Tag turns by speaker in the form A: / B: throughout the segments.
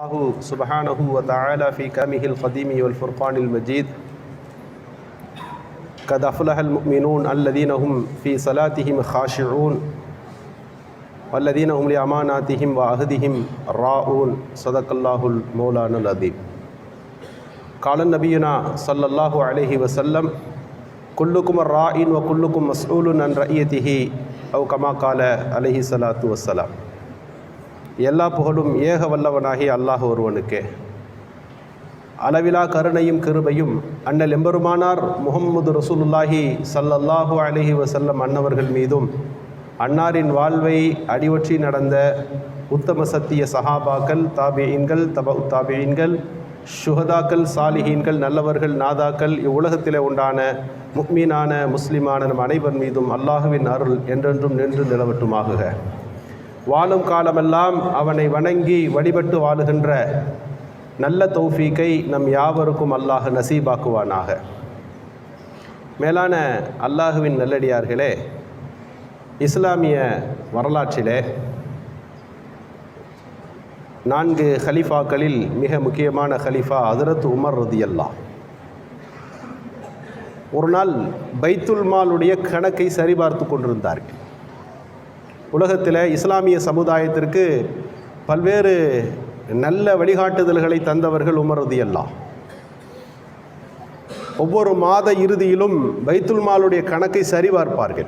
A: الله سبحانه وتعالى في كلامه القديم والفرقان المجيد. قد أفلح المؤمنون الذين هم في صلاتهم خاشعون والذين هم لأماناتهم وعهدهم راؤون. صدق الله المولانا العظيم. قال نبينا صلى الله عليه وسلم كلكم الراء وكلكم مسؤول عن رأيته أو كما قال عليه الصلاة والسلام. எல்லா புகழும் ஏக வல்லவனாகி அல்லாஹ் ஒருவனுக்கே. அளவிலா கருணையும் கிருபையும் அண்ணல் எம்பெருமானார் முகம்மது ரசூலுல்லாஹி சல்லல்லாஹு அலஹி வசல்லம் அன்னவர்கள் மீதும் அன்னாரின் வாழ்வை அடிவற்றி நடந்த உத்தம சத்திய சஹாபாக்கள் தாபியீன்கள் தப தாபியீன்கள் சுகதாக்கள் சாலிஹீன்கள் நல்லவர்கள் நாதாக்கள் இவ்வுலகத்திலே உண்டான முக்மீனான முஸ்லிமான நம் அனைவர் மீதும் அல்லாஹுவின் அருள் என்றென்றும் நின்று நிலவட்டுமாகுக. வாழும் காலமெல்லாம் அவனை வணங்கி வழிபட்டு வாழுகின்ற நல்ல தௌஃபீக்கை நம் யாவருக்கும் அல்லாஹ் நசீபாக்குவானாக. மேலான அல்லாஹுவின் நல்லடியார்களே இஸ்லாமிய வரலாற்றிலே நான்கு ஹலிஃபாக்களில் மிக முக்கியமான ஹலிஃபா ஹதரத் உமர் ரதியல்லா ஒரு நாள் பைத்துல் மாலுடைய கணக்கை சரிபார்த்து கொண்டிருந்தார்கள். உலகத்தில் இஸ்லாமிய சமுதாயத்திற்கு பல்வேறு நல்ல வழிகாட்டுதல்களை தந்தவர்கள் உமரது எல்லாம் ஒவ்வொரு மாத இறுதியிலும் பைத்துல் மாலுடைய கணக்கை சரிபார்ப்பார்கள்.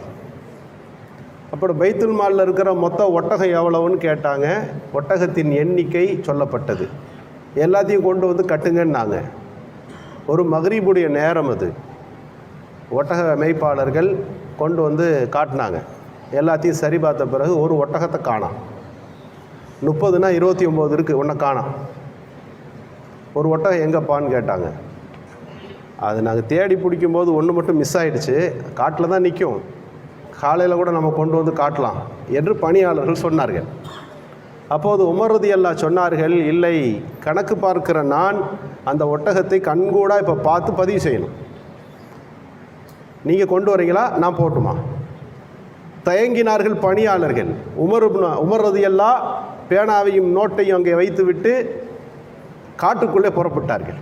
A: அப்புறம் பைத்துல் மாலில் இருக்கிற மொத்த ஒட்டகம் எவ்வளவுன்னு கேட்டாங்க. ஒட்டகத்தின் எண்ணிக்கை சொல்லப்பட்டது. எல்லாத்தையும் கொண்டு வந்து கட்டுங்கன்னாங்க. ஒரு மகரீபுடைய நேரம் அது. ஒட்டக மேய்ப்பாளர்கள் கொண்டு வந்து காட்டினாங்க. எல்லாத்தையும் சரி பார்த்த பிறகு ஒரு ஒட்டகத்தை காணாம் முப்பதுனா இருபத்தி ஒம்பது இருக்குது ஒன்றை காணாம் ஒரு ஒட்டகம் எங்கப்பான்னு கேட்டாங்க. அது நாங்கள் தேடி பிடிக்கும்போது ஒன்று மட்டும் மிஸ் ஆகிடுச்சு காட்டில் தான் நிற்கும் காலையில் கூட நம்ம கொண்டு வந்து காட்டலாம் என்று பணியாளர்கள் சொன்னார்கள். அப்போது உமருதி அல்லா சொன்னார்கள் இல்லை கணக்கு பார்க்கிற நான் அந்த ஒட்டகத்தை கண்கூடாக இப்போ பார்த்து பதிவு செய்யணும். நீங்கள் கொண்டு வரீங்களா? நான் போட்டுமா? தயங்கினார்கள் பணியாளர்கள். உமர் உமர் ரதியல்லா பேனாவையும் நோட்டையும் அங்கே வைத்துவிட்டு காட்டுக்குள்ளே புறப்பட்டார்கள்.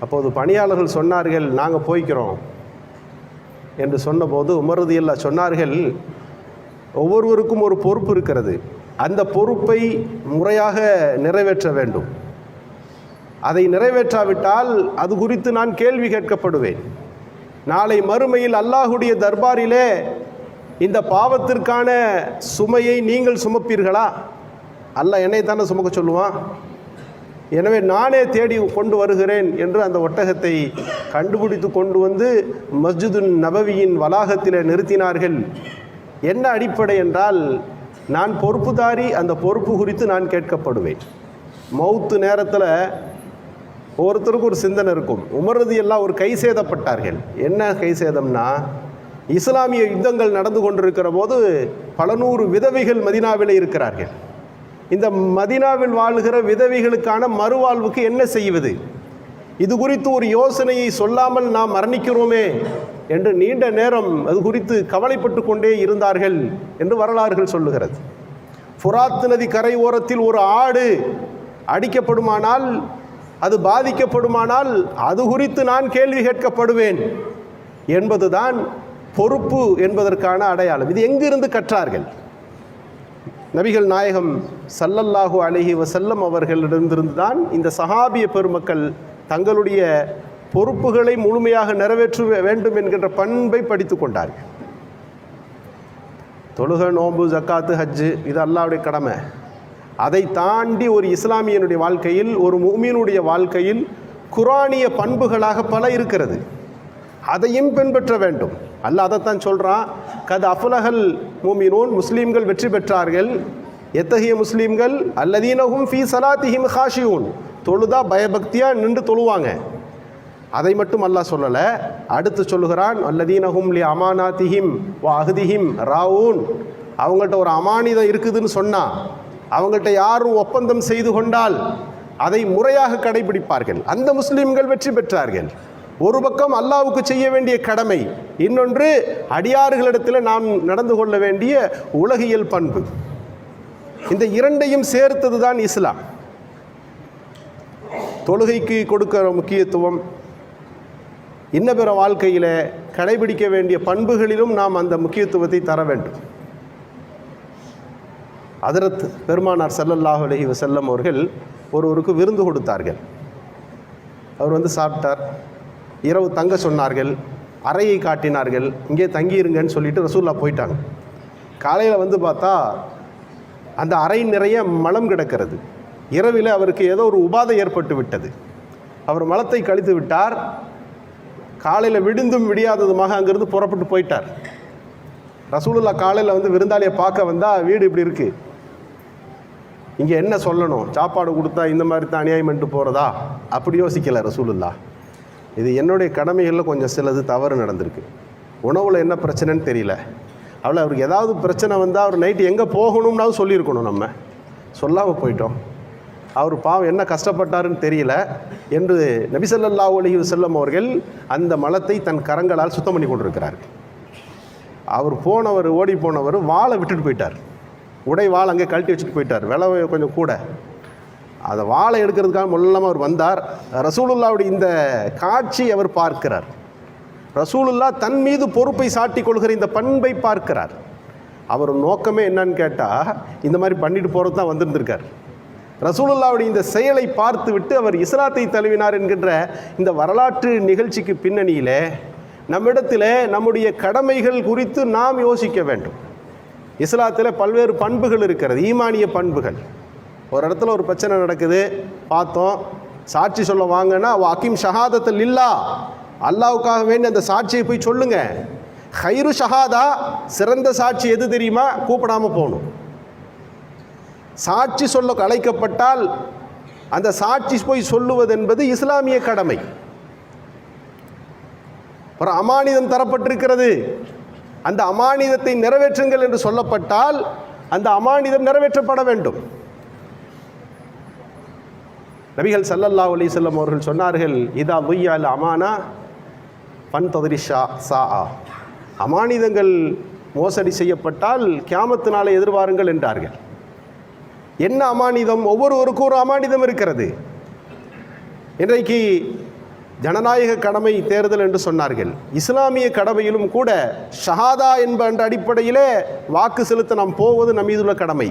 A: அப்போது பணியாளர்கள் சொன்னார்கள் நாங்கள் போய்க்கிறோம். என்று சொன்னபோது உமரதியல்லா சொன்னார்கள் ஒவ்வொருவருக்கும் ஒரு பொறுப்பு இருக்கிறது. அந்த பொறுப்பை முறையாக நிறைவேற்ற வேண்டும். அதை நிறைவேற்றாவிட்டால் அது குறித்து நான் கேள்வி கேட்கப்படுவேன். நாளை மறுமையில் அல்லாஹுடைய தர்பாரிலே இந்த பாவத்திற்கான சுமையை நீங்கள் சுமப்பீர்களா? அல்ல என்னை தானே சுமக்க சொல்லுவான்? எனவே நானே தேடி கொண்டு வருகிறேன் என்று அந்த ஒட்டகத்தை கண்டுபிடித்து கொண்டு வந்து மஸ்ஜிது நபவியின் வளாகத்தில் நிறுத்தினார்கள். என்ன அடிப்படை என்றால் நான் பொறுப்புதாரி அந்த பொறுப்பு குறித்து நான் கேட்கப்படுவேன். மவுத்து நேரத்தில் ஒருத்தருக்கு ஒரு சிந்தனை இருக்கும். உமரது எல்லாம் ஒரு கை சேதப்பட்டார்கள். என்ன கை சேதம்னா இஸ்லாமிய யுத்தங்கள் நடந்து கொண்டிருக்கிற போது பல நூறு விதவைகள் மதினாவில் இருக்கிறார்கள். இந்த மதினாவில் வாழ்கிற விதவைகளுக்கான மறுவாழ்வுக்கு என்ன செய்வது? இது குறித்து ஒரு யோசனையை சொல்லாமல் நாம் மரணிக்கிறோமே என்று நீண்ட நேரம் அது குறித்து கவலைப்பட்டு கொண்டே இருந்தார்கள் என்று வரலாறுகள் சொல்லுகிறது. ஃபுராத் நதி கரை ஓரத்தில் ஒரு ஆடு அடிக்கப்படுமானால் அது பாதிக்கப்படுமானால் அது குறித்து நான் கேள்வி கேட்கப்படுவேன் என்பதுதான் பொறுப்பு என்பதற்கான அடையாளம். இது எங்கிருந்து கற்றார்கள்? நபிகள் நாயகம் சல்லல்லாஹு அலஹி வசல்லம் அவர்களிடமிருந்து தான் இந்த சஹாபிய பெருமக்கள் தங்களுடைய பொறுப்புகளை முழுமையாக நிறைவேற்ற வேண்டும் என்கின்ற பண்பை படித்து கொண்டார்கள். தொழுக நோம்பு ஜக்காத்து ஹஜ்ஜு இது அல்லாவுடைய கடமை. அதை தாண்டி ஒரு இஸ்லாமியனுடைய வாழ்க்கையில் ஒரு மூமியனுடைய வாழ்க்கையில் குரானிய பண்புகளாக பல இருக்கிறது. அதையும் பின்பற்ற வேண்டும். அல்ல அதைத்தான் சொல்கிறான் கது அஃபுலகல் மூமினோன். முஸ்லீம்கள் வெற்றி பெற்றார்கள். எத்தகைய முஸ்லீம்கள்? அல்லதீனகும் ஃபீ சலாத்திஹிம் ஹாஷியூன் தொழுதா பயபக்தியாக நின்று தொழுவாங்க. அதை மட்டும் அல்லாஹ் சொல்லலை. அடுத்து சொல்லுகிறான் அல்லதீனஹும் லி அமானாத்திஹிம் வா அஹ்திஹிம் ராவூன். அவங்கள்ட்ட ஒரு அமானிதம் இருக்குதுன்னு சொன்னால் அவங்கள்ட்ட யாரும் ஒப்பந்தம் செய்து கொண்டால் அதை முறையாக கடைபிடிப்பார்கள். அந்த முஸ்லீம்கள் வெற்றி பெற்றார்கள். ஒரு பக்கம் அல்லாவுக்கு செய்ய வேண்டிய கடமை இன்னொன்று அடியாறுகளிடத்தில் நாம் நடந்து கொள்ள வேண்டிய உலகியல் பண்பு. இந்த இரண்டையும் சேர்த்தது தான் இஸ்லாம். தொழுகைக்கு கொடுக்கிற முக்கியத்துவம் இன்ன பிற வாழ்க்கையில் கடைபிடிக்க வேண்டிய பண்புகளிலும் நாம் அந்த முக்கியத்துவத்தை தர வேண்டும். அதரத் பெருமானார் செல்லல்லாஹு அலஹி வசல்லம் அவர்கள் ஒருவருக்கு விருந்து கொடுத்தார்கள். அவர் வந்து சாப்பிட்டார். இரவு தங்க சொன்னார்கள் அறையை காட்டினார்கள் இங்கே தங்கியிருங்கன்னு சொல்லிட்டு ரசூல்லா போயிட்டாங்க. காலையில் வந்து பார்த்தா அந்த அறை நிறைய மலம் கிடக்கிறது. இரவில் அவருக்கு ஏதோ ஒரு உபாதை ஏற்பட்டு விட்டது. அவர் மலத்தை கழித்து விட்டார். காலையில் விடுந்தும் விடியாததுமாக அங்கேருந்து புறப்பட்டு போயிட்டார். ரசூலுல்லா காலையில் வந்து விருந்தாளியை பார்க்க வந்தால் வீடு இப்படி இருக்குது இங்கே என்ன சொல்லணும்? சாப்பாடு கொடுத்தா இந்த மாதிரி தான் அநியாயம் பண்ணிட்டு போகிறதா அப்படி யோசிக்கலை ரசூலுல்லா இது என்னுடைய கடமைகளில் கொஞ்சம் சிலது தவறு நடந்திருக்கு. உணவில் என்ன பிரச்சனைன்னு தெரியல. அவளை அவருக்கு ஏதாவது பிரச்சனை வந்தால் அவர் நைட்டு எங்கே போகணும்னாவது சொல்லியிருக்கணும் நம்ம. சொல்லாமல் போயிட்டோம். அவர் பாவம் என்ன கஷ்டப்பட்டாருன்னு தெரியல. என்று நபிசல்லா அலைஹி செல்லும் அவர்கள் அந்த மலத்தை தன் கரங்களால் சுத்தம் பண்ணி கொண்டிருக்கிறார்கள் அவர் போனவர் ஓடி போனவர் வாழை விட்டுட்டு போயிட்டார். உடை வாழை அங்கே கழட்டி வச்சுட்டு போயிட்டார். விலை கொஞ்சம் கூட. அதை வாழை எடுக்கிறதுக்காக மொல்லமாக அவர் வந்தார். ரசூலுல்லாவுடைய இந்த காட்சி அவர் பார்க்கிறார். ரசூலுல்லா தன் மீது பொறுப்பை சாட்டிக் கொள்கிற இந்த பண்பை பார்க்கிறார். அவர் நோக்கமே என்னன்னு கேட்டால் இந்த மாதிரி பண்ணிட்டு போகிறது தான் வந்திருந்திருக்கார். ரசூலுல்லாவுடைய இந்த செயலை பார்த்து விட்டு அவர் இஸ்லாத்தை தழுவினார் என்கின்ற இந்த வரலாற்று நிகழ்ச்சிக்கு பின்னணியிலே நம்மிடத்தில் நம்முடைய கடமைகள் குறித்து நாம் யோசிக்க வேண்டும். இஸ்லாத்தில் பல்வேறு பண்புகள் இருக்கிறது ஈமானிய பண்புகள். ஒரு இடத்துல ஒரு பிரச்சனை நடக்குது பார்த்தோம். சாட்சி சொல்ல வாங்கன்னா அகிம் ஷஹாதத்தில் இல்லா அல்லாவுக்காக வேண்டி அந்த சாட்சியை போய் சொல்லுங்க. ஹைரு ஷஹாதா சிறந்த சாட்சி எது தெரியுமா? கூப்பிடாம போகணும். சாட்சி சொல்ல அழைக்கப்பட்டால் அந்த சாட்சி போய் சொல்லுவது என்பது இஸ்லாமிய கடமை. ஒரு அமானிதம் தரப்பட்டிருக்கிறது. அந்த அமானிதத்தை நிறைவேற்றுங்கள் என்று சொல்லப்பட்டால் அந்த அமானிதம் நிறைவேற்றப்பட வேண்டும். நபிகள் சல்லல்லா அலி செல்லம் அவர்கள் சொன்னார்கள் இதா புய்யால் அமானா பன் ததிரிஷா சா ஆ அமானிதங்கள் மோசடி செய்யப்பட்டால் கியாமத்து நாளை எதிர்பாருங்கள் என்றார்கள். என்ன அமானிதம்? ஒவ்வொருவருக்கும் ஒரு அமானிதம் இருக்கிறது. இன்றைக்கு ஜனநாயக கடமை தேர்தல் என்று சொன்னார்கள். இஸ்லாமிய கடமையிலும் கூட ஷஹாதா என்ப என்ற அடிப்படையிலே வாக்கு செலுத்த நாம் போவது நம் மீதுள்ள கடமை.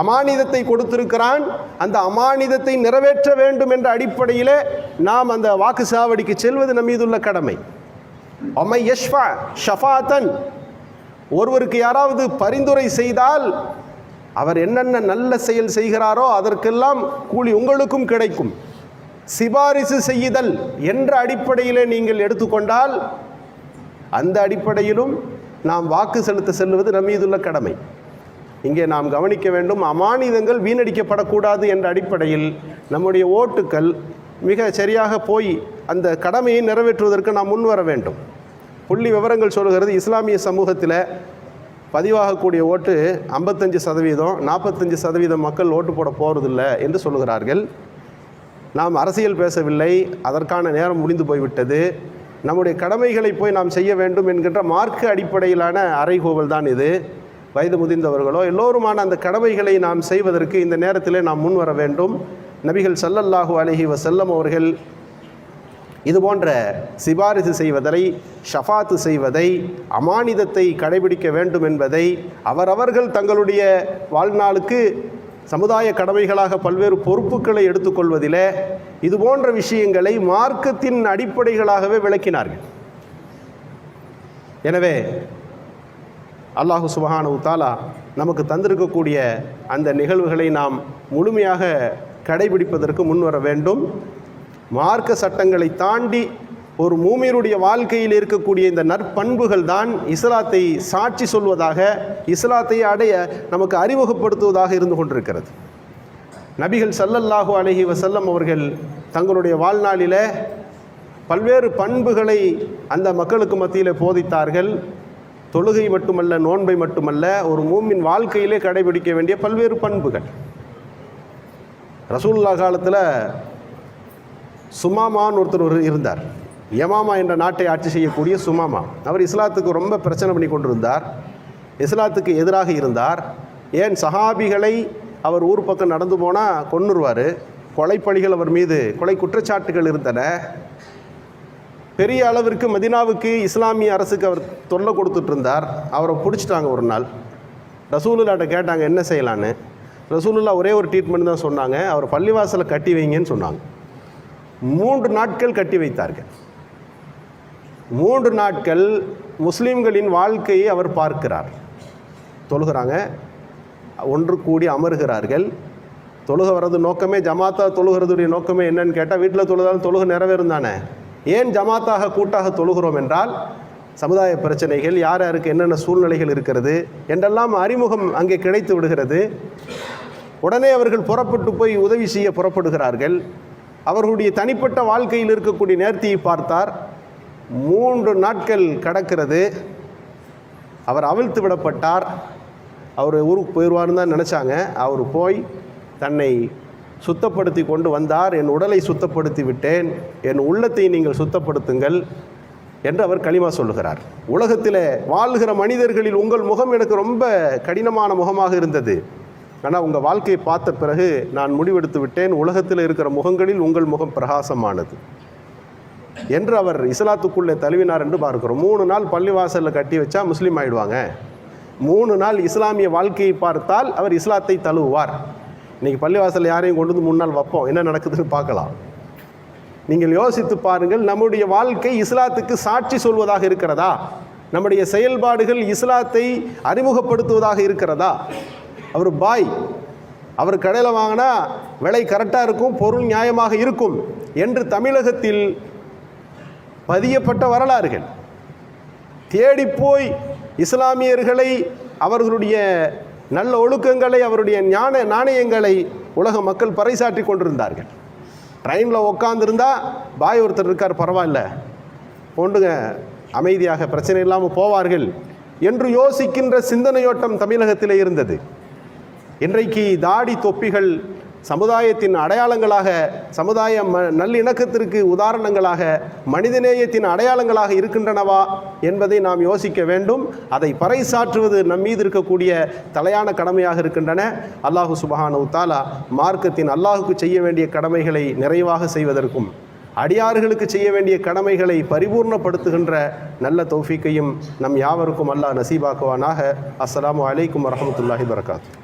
A: அமானிதத்தை கொடுத்திருக்கிறான். அந்த அமானிதத்தை நிறைவேற்ற வேண்டும் என்ற அடிப்படையிலே நாம் அந்த வாக்கு சாவடிக்கு செல்வது நம் மீதுள்ள கடமை. ஒமை யஷ்வா ஷஃபாத்தன் ஒருவருக்கு யாராவது பரிந்துரை செய்தால் அவர் என்னென்ன நல்ல செயல் செய்கிறாரோ அதற்கெல்லாம் கூலி உங்களுக்கும் கிடைக்கும். சிபாரிசு செய்யுதல் என்ற அடிப்படையிலே நீங்கள் எடுத்துக்கொண்டால் அந்த அடிப்படையிலும் நாம் வாக்கு செலுத்த செல்வது நம்மீதுள்ள கடமை. இங்கே நாம் கவனிக்க வேண்டும் அமானிதங்கள் வீணடிக்கப்படக்கூடாது என்ற அடிப்படையில் நம்முடைய ஓட்டுக்கள் மிக சரியாக போய் அந்த கடமையை நிறைவேற்றுவதற்கு நாம் முன்வர வேண்டும். புள்ளி விவரங்கள் சொல்கிறது இஸ்லாமிய சமூகத்தில் பதிவாகக்கூடிய ஓட்டு ஐம்பத்தஞ்சு சதவீதம் நாற்பத்தஞ்சு சதவீதம் மக்கள் ஓட்டு போட போகிறதில்ல என்று சொல்லுகிறார்கள். நாம் அரசியல் பேசவில்லை அதற்கான நேரம் முடிந்து போய்விட்டது. நம்முடைய கடமைகளை போய் நாம் செய்ய வேண்டும் என்கின்ற மார்க்க அடிப்படையிலான அறைகூவல் தான் இது. வயது முதிர்ந்தவர்களோ எல்லோருமான அந்த கடமைகளை நாம் செய்வதற்கு இந்த நேரத்திலே நாம் முன் வர வேண்டும். நபிகள் சல்லல்லாஹு அலஹி வசல்லம் அவர்கள் இது போன்ற சிபாரிசு செய்வதை ஷஃபாத்து செய்வதை அமானிதத்தை கடைபிடிக்க வேண்டும் என்பதை அவரவர்கள் தங்களுடைய வாழ்நாளுக்கு சமுதாய கடமைகளாக பல்வேறு பொறுப்புகளை எடுத்துக்கொள்வதிலே இது போன்ற விஷயங்களை மார்க்கத்தின் அடிப்படைகளாகவே விளக்கினார்கள். எனவே அல்லாஹு சுபஹானு தாலா நமக்கு தந்திருக்கக்கூடிய அந்த நிகழ்வுகளை நாம் முழுமையாக கடைபிடிப்பதற்கு முன்வர வேண்டும். மார்க்க சட்டங்களை தாண்டி ஒரு மூமியருடைய வாழ்க்கையில் இருக்கக்கூடிய இந்த நற்பண்புகள் தான் இஸ்லாத்தை சாட்சி சொல்வதாக இஸ்லாத்தை அடைய நமக்கு அறிமுகப்படுத்துவதாக இருந்து கொண்டிருக்கிறது. நபிகள் சல்லல்லாஹு அலஹி வசல்லம் அவர்கள் தங்களுடைய வாழ்நாளில் பல்வேறு பண்புகளை அந்த மக்களுக்கு மத்தியில் போதித்தார்கள். தொழுகை மட்டுமல்ல நோன்பை மட்டுமல்ல ஒரு மூமின் வாழ்க்கையிலே கடைபிடிக்க வேண்டிய பல்வேறு பண்புகள். ரசூல்லா காலத்தில் சுமாமான்னு ஒருத்தர் ஒரு இருந்தார். யமாமா என்ற நாட்டை ஆட்சி செய்யக்கூடிய சுமாமா. அவர் இஸ்லாத்துக்கு ரொம்ப பிரச்சனை பண்ணி கொண்டிருந்தார். இஸ்லாத்துக்கு எதிராக இருந்தார். ஏன் சஹாபிகளை அவர் ஊர் பக்கம் நடந்து போனால் கொன்னுருவார். கொலைப்பழிகள் அவர் மீது கொலை குற்றச்சாட்டுகள் இருந்தன. பெரிய அளவிற்கு மதினாவுக்கு இஸ்லாமிய அரசுக்கு அவர் தொல்லை கொடுத்துட்டு இருந்தார் அவரை பிடிச்சிட்டாங்க ஒரு நாள். ரசூலுல்லாட்ட கேட்டாங்க என்ன செய்யலான்னு? ரசூலுல்லா ஒரே ஒரு ட்ரீட்மெண்ட் தான் சொன்னாங்க. அவர் பள்ளிவாசலை கட்டி வைங்கன்னு சொன்னாங்க. மூன்று நாட்கள் கட்டி வைத்தார்கள். மூன்று நாட்கள் முஸ்லீம்களின் வாழ்க்கையை அவர் பார்க்கிறார். தொழுகிறாங்க ஒன்று கூடி அமர்கிறார்கள். தொழுக வர்றது நோக்கமே ஜமாத்தா தொழுகிறதுடைய நோக்கமே என்னன்னு கேட்டால் வீட்டில் தொழுதாலும் தொழுக நிறைவேறும் தானே? ஏன் ஜமாத்தாக கூட்டாக தொழுகிறோம் என்றால் சமுதாய பிரச்சனைகள் யார் யாருக்கு என்னென்ன சூழ்நிலைகள் இருக்கிறது என்றெல்லாம் அறிமுகம் அங்கே கிடைத்து விடுகிறது. உடனே அவர்கள் புறப்பட்டு போய் உதவி செய்ய புறப்படுகிறார்கள். அவர்களுடைய தனிப்பட்ட வாழ்க்கையில் இருக்கக்கூடிய நேர்த்தியை பார்த்தார். மூன்று நாட்கள் கடக்கிறது. அவர் அவிழ்த்து விடப்பட்டார். அவர் ஊருக்கு போயிடுவார்னு தான் நினச்சாங்க. அவர் போய் தன்னை சுத்தப்படுத்தி கொண்டு வந்தார். என் உடலை சுத்தப்படுத்தி விட்டேன். என் உள்ளத்தை நீங்கள் சுத்தப்படுத்துங்கள் என்று அவர் களிமா சொல்லுகிறார். உலகத்தில் வாழ்கிற மனிதர்களில் உங்கள் முகம் எனக்கு ரொம்ப கடினமான முகமாக இருந்தது. ஆனால் உங்கள் வாழ்க்கையை பார்த்த பிறகு நான் முடிவெடுத்து விட்டேன். உலகத்தில் இருக்கிற முகங்களில் உங்கள் முகம் பிரகாசமானது என்று அவர் இஸ்லாத்துக்குள்ளே தழுவினார் என்று பார்க்கிறோம். மூணு நாள் பள்ளிவாசலில் கட்டி வச்சா முஸ்லீம் ஆயிடுவாங்க. மூணு நாள் இஸ்லாமிய வாழ்க்கையை பார்த்தால் அவர் இஸ்லாத்தை தழுவுவார். இன்றைக்கி பள்ளிவாசலில் யாரையும் கொண்டு வந்து முன்னால் நாள் வைப்போம். என்ன நடக்குதுன்னு பார்க்கலாம். நீங்கள் யோசித்து பாருங்கள் நம்முடைய வாழ்க்கை இஸ்லாத்துக்கு சாட்சி சொல்வதாக இருக்கிறதா? நம்முடைய செயல்பாடுகள் இஸ்லாத்தை அறிமுகப்படுத்துவதாக இருக்கிறதா? அவர் பாய் அவர் கடையில் வாங்கினா விலை கரெக்டாக இருக்கும் பொருள் நியாயமாக இருக்கும் என்று தமிழகத்தில் பதியப்பட்ட வரலாறுகள். தேடிப்போய் இஸ்லாமியர்களை அவர்களுடைய நல்ல ஒழுக்கங்களை அவருடைய ஞான நாணயங்களை உலக மக்கள் பறைசாற்றி கொண்டிருந்தார்கள். ட்ரெயினில் உட்காந்துருந்தா பாய் ஒருத்தர் இருக்கார் பரவாயில்ல. போண்டுங்க அமைதியாக பிரச்சனை இல்லாமல் போவார்கள் என்று யோசிக்கின்ற சிந்தனையோட்டம் தமிழகத்திலே இருந்தது. இன்றைக்கு தாடி தொப்பிகள் சமுதாயத்தின் அடையாளங்களாக சமுதாய ம நல்லிணக்கத்திற்கு உதாரணங்களாக மனிதநேயத்தின் அடையாளங்களாக இருக்கின்றனவா என்பதை நாம் யோசிக்க வேண்டும். அதை பறைசாற்றுவது நம் மீது இருக்கக்கூடிய தலையான கடமையாக இருக்கின்றன. அல்லாஹு சுபஹான உத்தாலா மார்க்கத்தின் அல்லாஹுக்கு செய்ய வேண்டிய கடமைகளை நிறைவாக செய்வதற்கும் அடியார்களுக்கு செய்ய வேண்டிய கடமைகளை பரிபூர்ணப்படுத்துகின்ற நல்ல தௌஃபீக்கையும் நம் யாவருக்கும் அல்லாஹ் நசீபாக்குவானாக. அஸ்லாம் வலைக்கம் வரமத்துல்லாஹி வரகாத்து